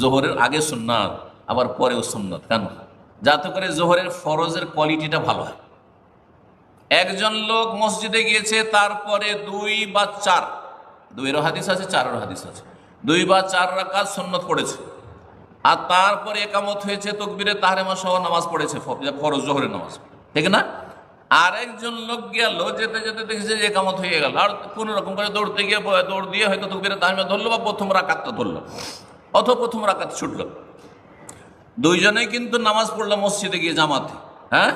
জোহরের আগে সুন্নাত, আবার পরেও সুন্নত, কেন? যাতে করে জোহরের ফরজের কোয়ালিটিটা ভালো হয়। একজন লোক মসজিদে গিয়েছে, তারপরে দুই বা চার, দুইয়েরও হাদিস আছে, চারেরও হাদিস আছে, দুই বা চার রাকাত সুন্নত পড়েছে। আর তারপরে একামত হয়েছে, তকবিরে তাহারেমা সহ নামাজ পড়েছে ফরজ জোহরের নামাজ, ঠিক না? আরেকজন লোক গেল, যেতে যেতে দেখেছে যে একামত হয়ে গেল। আর কোন রকম করে দৌড়তে গিয়ে, দৌড় দিয়ে হয়তো তকবিরে তাহারেমা ধরলো বা প্রথম রাকাতটা ধরলো। অথবা প্রথম রাকাত ছুটলো দুইজনেই কিন্তু নামাজ পড়ল মসজিদে গিয়ে জামাতে হ্যাঁ?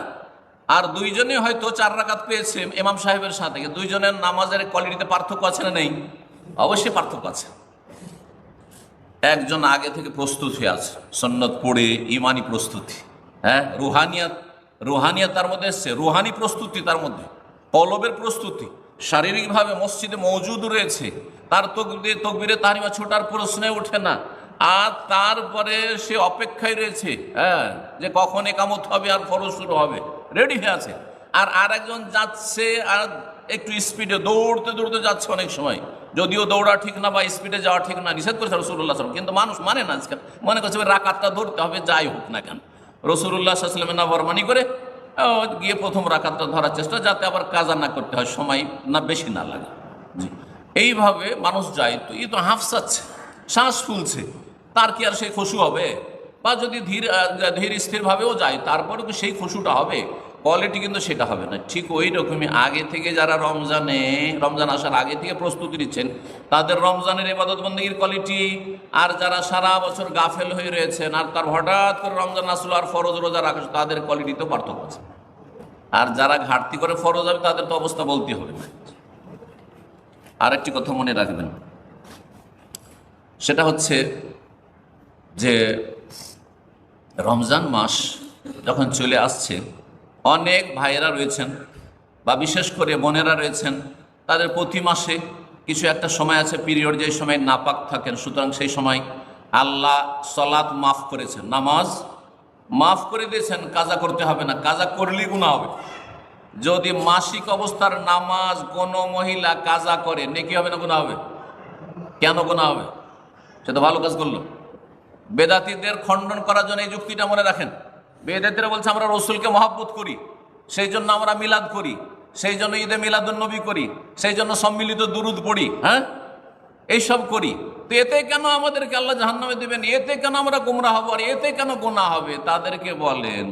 আর দুইজনে হয়তো চার রাকাত পেয়েছে ইমাম সাহেবের সাথে দুইজনের নামাজের কোয়ালিটিতে পার্থক্য আছে না নেই? অবশ্যই পার্থক্য আছে। একজন আগে থেকে প্রস্তুত হয়ে আছে, সন্ন্যত পড়ে ইমানি প্রস্তুতি হ্যাঁ? রুহানিয়াত রুহানিয়াত তার মধ্যে এসছে, রুহানি প্রস্তুতি তার মধ্যে কলবের প্রস্তুতি, শারীরিকভাবে মসজিদে মজুদ রয়েছে, তার তকবিরে তকবিরে তারিমা ছোটার প্রশ্নে ওঠে না আর তারপরে সে অপেক্ষায় রয়েছে হ্যাঁ যে কখন একামত হবে আর ফরজ শুরু হবে। রেডি হয়ে আছে। আর আর একজন যাচ্ছে আর একটু স্পিডে দৌড়তে দৌড়তে যাচ্ছে অনেক সময়। যদিও দৌড়া ঠিক না বা স্পিডে যাওয়া ঠিক না, নিষেধ করেছে রসুল্লাহ সাল্লাম কিন্তু মানুষ মানে না আজকাল। মনে করছে রাকাতটা ধরতে হবে, যাই হোক না কেন। রসুল্লাহ সাল্লামের না বরমানি করে গিয়ে প্রথম রাকাতটা ধরার চেষ্টা, যাতে আবার কাজা না করতে হয়, সময় না বেশি না লাগে। এইভাবে মানুষ যায়। তো এই তো হাফসাচ্ছে, শ্বাস ফুলছে। তার কি আর সেই খুশু হবে? বা যদি ধীর ধীর স্থিরভাবেও যায়, তারপরেও কি সেই খুশুটা হবে? কোয়ালিটি কিন্তু সেটা হবে না। ঠিক ওই রকমই আগে থেকে যারা রমজানে, রমজান আসার আগে থেকে প্রস্তুতি নিচ্ছেন, তাদের রমজানের এবাদত বন্দীর কোয়ালিটি আর যারা সারা বছর গাফেল হয়ে রয়েছেন, আর তার হঠাৎ করে রমজান আসলো আর ফরজ রোজা রাখা তাদের কোয়ালিটিতেও পার্থক্য আছে। আর যারা ঘাটতি করে ফরজ হবে, তাদের তো অবস্থা বলতে হবে আরেকটি কথা মনে রাখবেন। সেটা হচ্ছে যে রমজান মাস যখন চলে আসছে, অনেক ভাইয়েরা রয়েছেন বা বিশেষ করে বোনেরা রয়েছেন, তাদের প্রতি মাসে কিছু একটা সময় আছে পিরিয়ড যে সময় নাপাক থাকেন, সুতরাং সেই সময় আল্লাহ সলাৎ মাফ করেছেন। নামাজ মাফ করে দিয়েছেন, কাজা করতে হবে না, কাজা করলেই গুণা হবে। যদি মাসিক অবস্থার নামাজ কোনো মহিলা কাজা করে, নেকি হবে না গুণা হবে? কেন গুণা হবে? সে তো ভালো কাজ করল। বেদাতিদের খণ্ডন করার জন্য এই যুক্তিটা মনে রাখেন। বেদাতিরা বলছে, আমরা রসুলকে মহাব্বত করি, সেই জন্য আমরা মিলাদ করি, সেই জন্য ঈদে মিলাদুল নবী করি, সেই জন্য সম্মিলিত দুরুদ পড়ি হ্যাঁ? এইসব করি। তো এতে কেন আমাদেরকে আল্লাহ জাহান্নামে দেবেন? এতে কেন আমরা গুমরা হব? আর এতে কেন গোনা হবে? তাদেরকে বলেন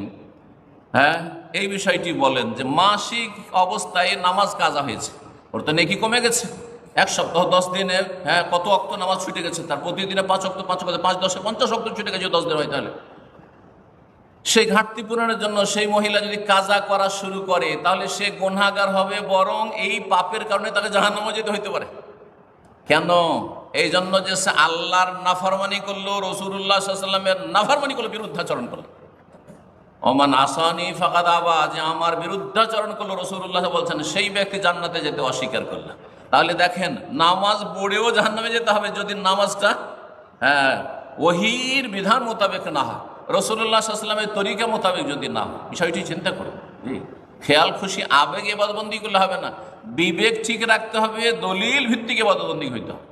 হ্যাঁ? এই বিষয়টি বলেন যে মাসিক অবস্থায় নামাজ কাজা হয়েছে। ওর তো নেকি কমে গেছে। এক সপ্তাহ, দশ দিনে হ্যাঁ কত অক্ত নামাজ ছুটে গেছে, তার প্রতিদিনে পাঁচ অক্ত পাঁচ অক্ত, পাঁচ দশে পঞ্চাশ অক্ত ছুটে গেছে, দশ দিন হয় তাহলে। সেই ঘাটতি পূরণের জন্য সেই মহিলা যদি কাজা করা শুরু করে, তাহলে সে গুনাগার হবে, বরং এই পাপের কারণে তাকে জাহান্নামে যেতে হইতে পারে। কেন? এই জন্য যে সে আল্লাহর নাফারমানি করল রসুল্লাহ সাল্লামের নাফরমানি করল, বিরুদ্ধাচরণ করল। ওমান আসানি ফাকাদ আবা, যে আমার বিরুদ্ধাচরণ করল রসুল্লাহ বলছেন, সেই ব্যক্তি জান্নাতে যেতে অস্বীকার করল। তাহলে দেখেন, নামাজ পড়েও জাহান্নামে যেতে হবে, যদি নামাজটা হ্যাঁ ওহির বিধান মোতাবেক না হয়। রসুল্লাহ সাল্লামের তরিকা মোতাবেক যদি না হয়, বিষয়টি চিন্তা করুন। খেয়াল, খুশি, আবেগ এবাদবন্দি করলে হবে না। বিবেক ঠিক রাখতে হবে, দলিল ভিত্তিক এবাদবন্দি হইতে হবে।